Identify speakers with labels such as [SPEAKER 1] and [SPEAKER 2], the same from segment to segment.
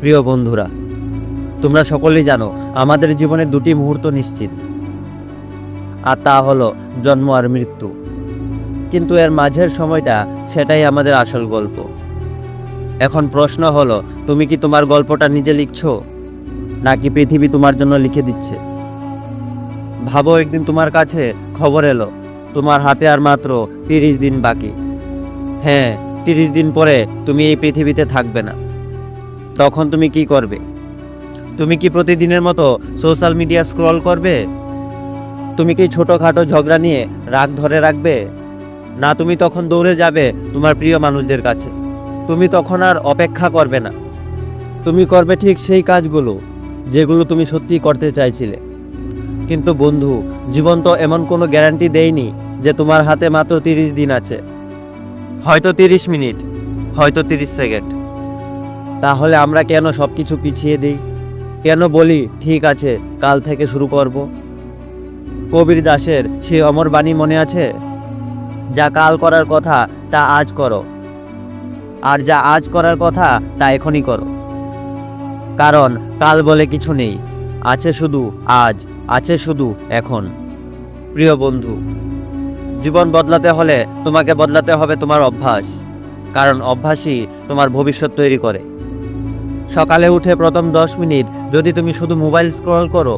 [SPEAKER 1] প্রিয় বন্ধুরা, তোমরা সকলেই জানো, আমাদের জীবনে দুটি মুহূর্ত নিশ্চিত। আর তা হলো জন্ম আর মৃত্যু। কিন্তু এর মাঝের সময়টা সেটাই আমাদের আসল গল্প। এখন প্রশ্ন হলো, তুমি কি তোমার গল্পটা নিজে লিখছো? নাকি পৃথিবী তোমার জন্য লিখে দিচ্ছে? ভাবো, একদিন তোমার কাছে খবর এলো, তোমার হাতে আর মাত্র তিরিশ দিন বাকি। হ্যাঁ তিরিশ দিন পরে তুমি এই পৃথিবীতে থাকবে না। তখন তুমি কি করবে? তুমি কি প্রতিদিনের মতো সোশ্যাল মিডিয়া স্ক্রল করবে? তুমি কি ছোটোখাটো ঝগড়া নিয়ে রাগ ধরে রাখবে? না, তুমি তখন দৌড়ে যাবে তোমার প্রিয় মানুষদের কাছে। তুমি তখন আর অপেক্ষা করবে না। তুমি করবে ঠিক সেই কাজগুলো যেগুলো তুমি সত্যি করতে চাইছিলে। কিন্তু বন্ধু, জীবন তো এমন কোনো গ্যারান্টি দেয়নি যে তোমার হাতে মাত্র তিরিশ দিন আছে। হয়তো তিরিশ মিনিট, হয়তো তিরিশ সেকেন্ড। তাহলে আমরা কেন সব কিছু পিছিয়ে দিই? কেন বলি, ঠিক আছে, কাল থেকে শুরু করব কবির দাসের সেই অমর বাণী মনে আছে? যা কাল করার কথা, তা আজ করো। আর যা আজ করার কথা, তা এখনই করো। কারণ, কাল বলে কিছু নেই। আছে শুধু আজ, আছে শুধু এখন। প্রিয় বন্ধু, জীবন বদলাতে হলে তোমাকে বদলাতে হবে তোমার অভ্যাস। কারণ অভ্যাসই তোমার ভবিষ্যৎ তৈরি করে। সকালে উঠে প্রথম দশ মিনিট যদি তুমি শুধু মোবাইল স্ক্রল করো,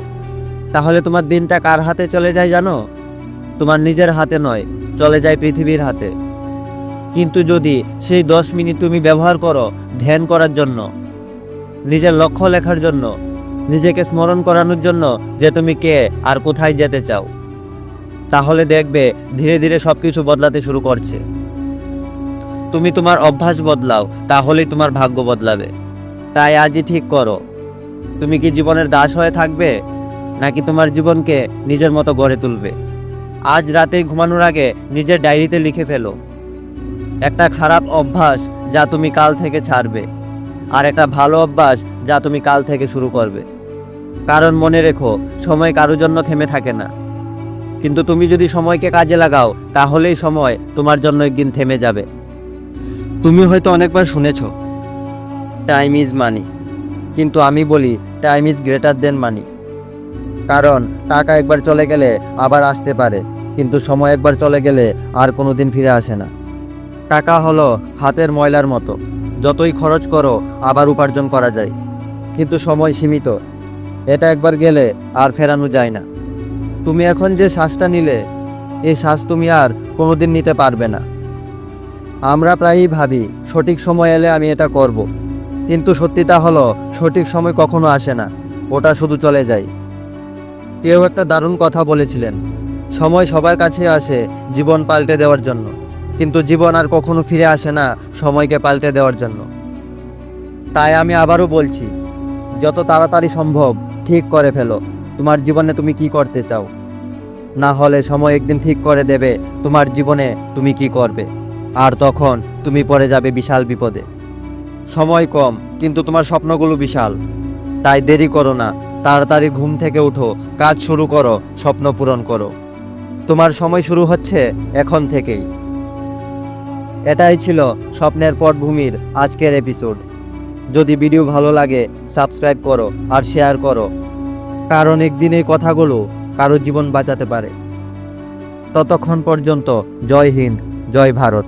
[SPEAKER 1] তাহলে তোমার দিনটা কার হাতে চলে যায় জানো? তোমার নিজের হাতে নয়, চলে যায় পৃথিবীর হাতে। কিন্তু যদি সেই দশ মিনিট তুমি ব্যবহার করো ধ্যান করার জন্য, নিজের লক্ষ্য লেখার জন্য, নিজেকে স্মরণ করানোর জন্য যে তুমি কে আর কোথায় যেতে চাও, তাহলে দেখবে ধীরে ধীরে সব কিছু বদলাতে শুরু করছে। তুমি তোমার অভ্যাস বদলাও, তাহলেই তোমার ভাগ্য বদলাবে। তাই আজই ঠিক করো। তুমি কি জীবনের দাস হয়ে থাকবে, নাকি তোমার জীবনকে নিজের মতো গড়ে তুলবে? আজ রাতে ঘুমানোর আগে নিজের ডায়েরিতে লিখে ফেলো। একটা খারাপ অভ্যাস যা তুমি কাল থেকে ছাড়বে, আর একটা ভালো অভ্যাস যা তুমি কাল থেকে শুরু করবে। কারণ মনে রেখো, সময় কারোর জন্য থেমে থাকে না। কিন্তু তুমি যদি সময়কে কাজে লাগাও, তাহলেই সময় তোমার জন্য একদিন থেমে যাবে। তুমি হয়তো অনেকবার শুনেছ টাইম ইজ মানি কিন্তু আমি বলি time is greater than money কারণ, টাকা একবার চলে গেলে আবার আসতে পারে, কিন্তু সময় একবার চলে গেলে আর কোনো দিন ফিরে আসে না। টাকা হলো হাতের ময়লার মতো। যতই খরচ করো, আবার উপার্জন করা যায়। কিন্তু সময় সীমিত। এটা একবার গেলে আর ফেরানো যায় না। তুমি এখন যে শ্বাসটা নিলে, এই শ্বাস তুমি আর কোনোদিন নিতে পারবে না। আমরা প্রায়ই ভাবি, সঠিক সময় এলে আমি এটা করব। কিন্তু সত্যিটা হলো, সঠিক সময় কখনো আসে না। ওটা শুধু চলে যায়। কেউ একটা দারুণ কথা বলেছিলেন, সময় সবার কাছে আসে জীবন পাল্টে দেওয়ার জন্য। কিন্তু জীবন আর কখনো ফিরে আসে না সময়কে পাল্টে দেওয়ার জন্য। তাই আমি আবারও বলছি, যত তাড়াতাড়ি সম্ভব ঠিক করে ফেলো, তোমার জীবনে তুমি কি করতে চাও। না হলে সময় একদিন ঠিক করে দেবে, তোমার জীবনে তুমি কি করবে। আর তখন তুমি পড়ে যাবে বিশাল বিপদে। সময় কম, কিন্তু তোমার স্বপ্নগুলো বিশাল। তাই দেরি করো না, তাড়াতাড়ি ঘুম থেকে উঠো, কাজ শুরু করো, স্বপ্ন পূরণ করো। তোমার সময় শুরু হচ্ছে এখন থেকেই। এটাই ছিল স্বপ্নের পটভূমির আজকের এপিসোড যদি ভিডিও ভালো লাগে সাবস্ক্রাইব করো আর শেয়ার করো। কারণ একদিন এই কথাগুলো কারও জীবন বাঁচাতে পারে। ততক্ষণ পর্যন্ত জয় হিন্দ, জয় ভারত।